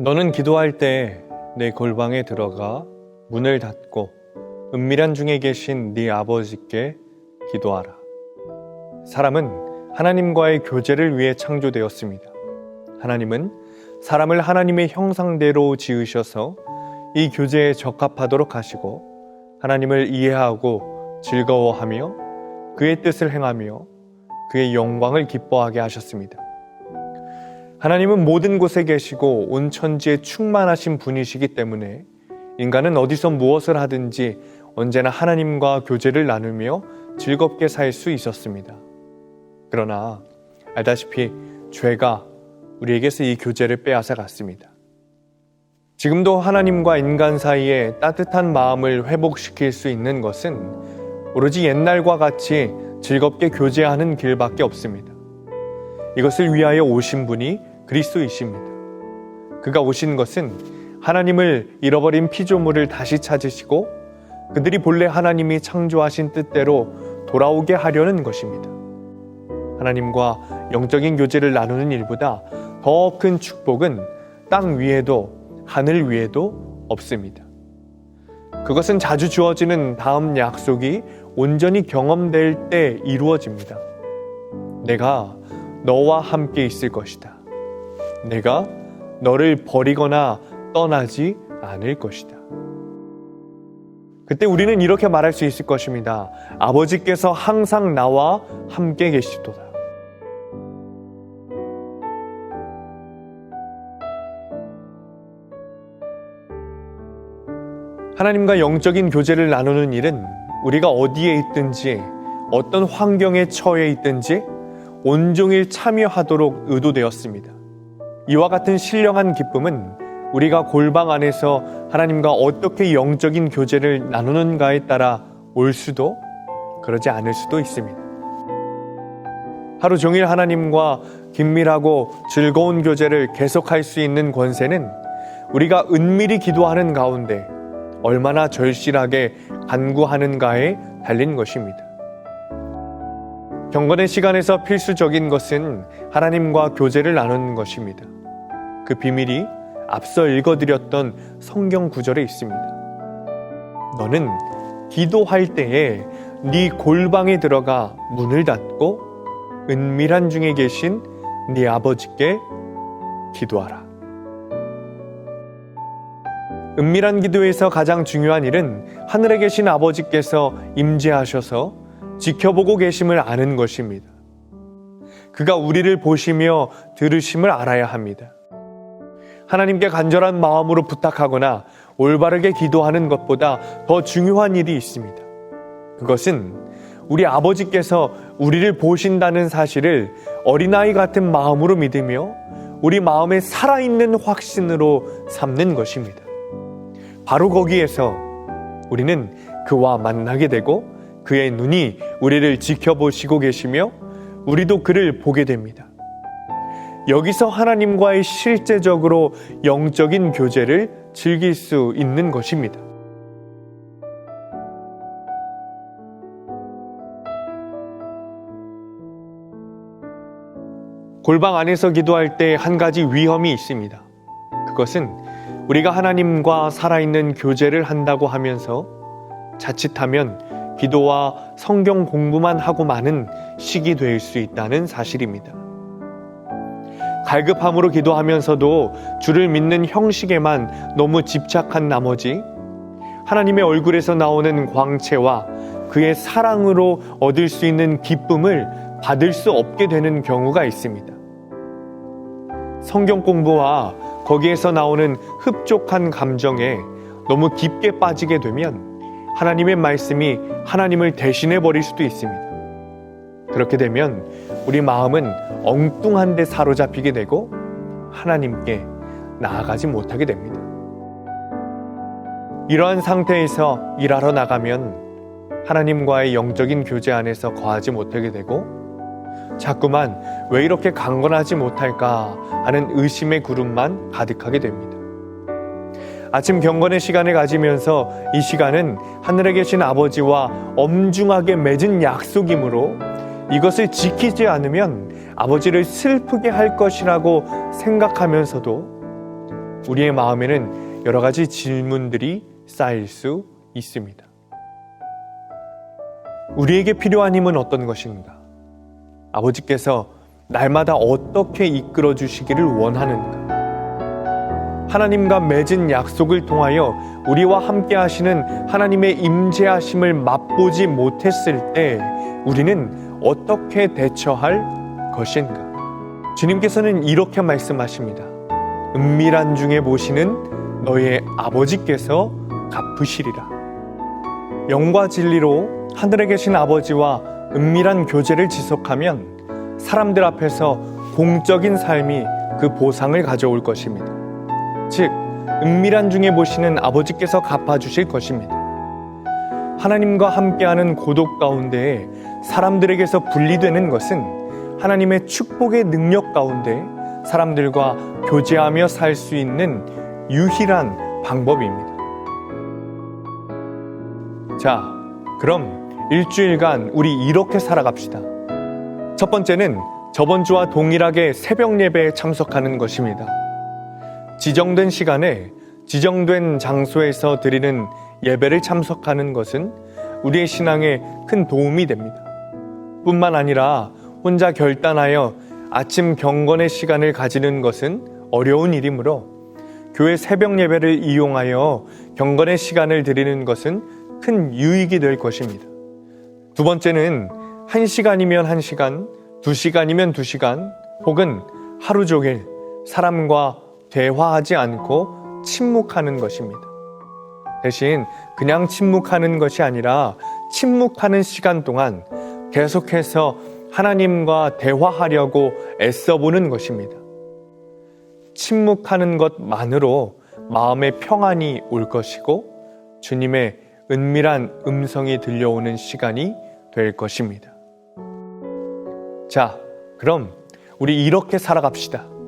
너는 기도할 때 내 골방에 들어가 문을 닫고 은밀한 중에 계신 네 아버지께 기도하라. 사람은 하나님과의 교제를 위해 창조되었습니다. 하나님은 사람을 하나님의 형상대로 지으셔서 이 교제에 적합하도록 하시고 하나님을 이해하고 즐거워하며 그의 뜻을 행하며 그의 영광을 기뻐하게 하셨습니다. 하나님은 모든 곳에 계시고 온 천지에 충만하신 분이시기 때문에 인간은 어디서 무엇을 하든지 언제나 하나님과 교제를 나누며 즐겁게 살 수 있었습니다. 그러나 알다시피 죄가 우리에게서 이 교제를 빼앗아 갔습니다. 지금도 하나님과 인간 사이에 따뜻한 마음을 회복시킬 수 있는 것은 오로지 옛날과 같이 즐겁게 교제하는 길밖에 없습니다. 이것을 위하여 오신 분이 그리스도이십니다. 그가 오신 것은 하나님을 잃어버린 피조물을 다시 찾으시고 그들이 본래 하나님이 창조하신 뜻대로 돌아오게 하려는 것입니다. 하나님과 영적인 교제를 나누는 일보다 더 큰 축복은 땅 위에도 하늘 위에도 없습니다. 그것은 자주 주어지는 다음 약속이 온전히 경험될 때 이루어집니다. 내가 너와 함께 있을 것이다. 내가 너를 버리거나 떠나지 않을 것이다. 그때 우리는 이렇게 말할 수 있을 것입니다. 아버지께서 항상 나와 함께 계시도다. 하나님과 영적인 교제를 나누는 일은 우리가 어디에 있든지 어떤 환경에 처해 있든지 온종일 참여하도록 의도되었습니다. 이와 같은 신령한 기쁨은 우리가 골방 안에서 하나님과 어떻게 영적인 교제를 나누는가에 따라 올 수도 그러지 않을 수도 있습니다. 하루 종일 하나님과 긴밀하고 즐거운 교제를 계속할 수 있는 권세는 우리가 은밀히 기도하는 가운데 얼마나 절실하게 간구하는가에 달린 것입니다. 경건의 시간에서 필수적인 것은 하나님과 교제를 나누는 것입니다. 그 비밀이 앞서 읽어드렸던 성경 구절에 있습니다. 너는 기도할 때에 네 골방에 들어가 문을 닫고 은밀한 중에 계신 네 아버지께 기도하라. 은밀한 기도에서 가장 중요한 일은 하늘에 계신 아버지께서 임재하셔서 지켜보고 계심을 아는 것입니다. 그가 우리를 보시며 들으심을 알아야 합니다. 하나님께 간절한 마음으로 부탁하거나 올바르게 기도하는 것보다 더 중요한 일이 있습니다. 그것은 우리 아버지께서 우리를 보신다는 사실을 어린아이 같은 마음으로 믿으며 우리 마음에 살아있는 확신으로 삼는 것입니다. 바로 거기에서 우리는 그와 만나게 되고 그의 눈이 우리를 지켜보시고 계시며 우리도 그를 보게 됩니다. 여기서 하나님과의 실제적으로 영적인 교제를 즐길 수 있는 것입니다. 골방 안에서 기도할 때 한 가지 위험이 있습니다. 그것은 우리가 하나님과 살아있는 교제를 한다고 하면서 자칫하면 기도와 성경 공부만 하고 마는 시기 될 수 있다는 사실입니다. 갈급함으로 기도하면서도 주를 믿는 형식에만 너무 집착한 나머지 하나님의 얼굴에서 나오는 광채와 그의 사랑으로 얻을 수 있는 기쁨을 받을 수 없게 되는 경우가 있습니다. 성경 공부와 거기에서 나오는 흡족한 감정에 너무 깊게 빠지게 되면 하나님의 말씀이 하나님을 대신해 버릴 수도 있습니다. 그렇게 되면 우리 마음은 엉뚱한 데 사로잡히게 되고 하나님께 나아가지 못하게 됩니다. 이러한 상태에서 일하러 나가면 하나님과의 영적인 교제 안에서 거하지 못하게 되고 자꾸만 왜 이렇게 강건하지 못할까 하는 의심의 구름만 가득하게 됩니다. 아침 경건의 시간을 가지면서 이 시간은 하늘에 계신 아버지와 엄중하게 맺은 약속이므로 이것을 지키지 않으면 아버지를 슬프게 할 것이라고 생각하면서도 우리의 마음에는 여러 가지 질문들이 쌓일 수 있습니다. 우리에게 필요한 힘은 어떤 것인가? 아버지께서 날마다 어떻게 이끌어 주시기를 원하는가? 하나님과 맺은 약속을 통하여 우리와 함께 하시는 하나님의 임재하심을 맛보지 못했을 때 우리는 어떻게 대처할 것인가? 주님께서는 이렇게 말씀하십니다. 은밀한 중에 보시는 너의 아버지께서 갚으시리라. 영과 진리로 하늘에 계신 아버지와 은밀한 교제를 지속하면 사람들 앞에서 공적인 삶이 그 보상을 가져올 것입니다. 즉, 은밀한 중에 보시는 아버지께서 갚아주실 것입니다. 하나님과 함께하는 고독 가운데 사람들에게서 분리되는 것은 하나님의 축복의 능력 가운데 사람들과 교제하며 살 수 있는 유일한 방법입니다. 자, 그럼 일주일간 우리 이렇게 살아갑시다. 첫 번째는 저번 주와 동일하게 새벽 예배에 참석하는 것입니다. 지정된 시간에 지정된 장소에서 드리는 예배를 참석하는 것은 우리의 신앙에 큰 도움이 됩니다. 뿐만 아니라 혼자 결단하여 아침 경건의 시간을 가지는 것은 어려운 일이므로 교회 새벽 예배를 이용하여 경건의 시간을 드리는 것은 큰 유익이 될 것입니다. 두 번째는 한 시간이면 한 시간, 두 시간이면 두 시간, 혹은 하루 종일 사람과 대화하지 않고 침묵하는 것입니다. 대신 그냥 침묵하는 것이 아니라 침묵하는 시간 동안 계속해서 하나님과 대화하려고 애써보는 것입니다. 침묵하는 것만으로 마음의 평안이 올 것이고 주님의 은밀한 음성이 들려오는 시간이 될 것입니다. 자, 그럼 우리 이렇게 살아갑시다.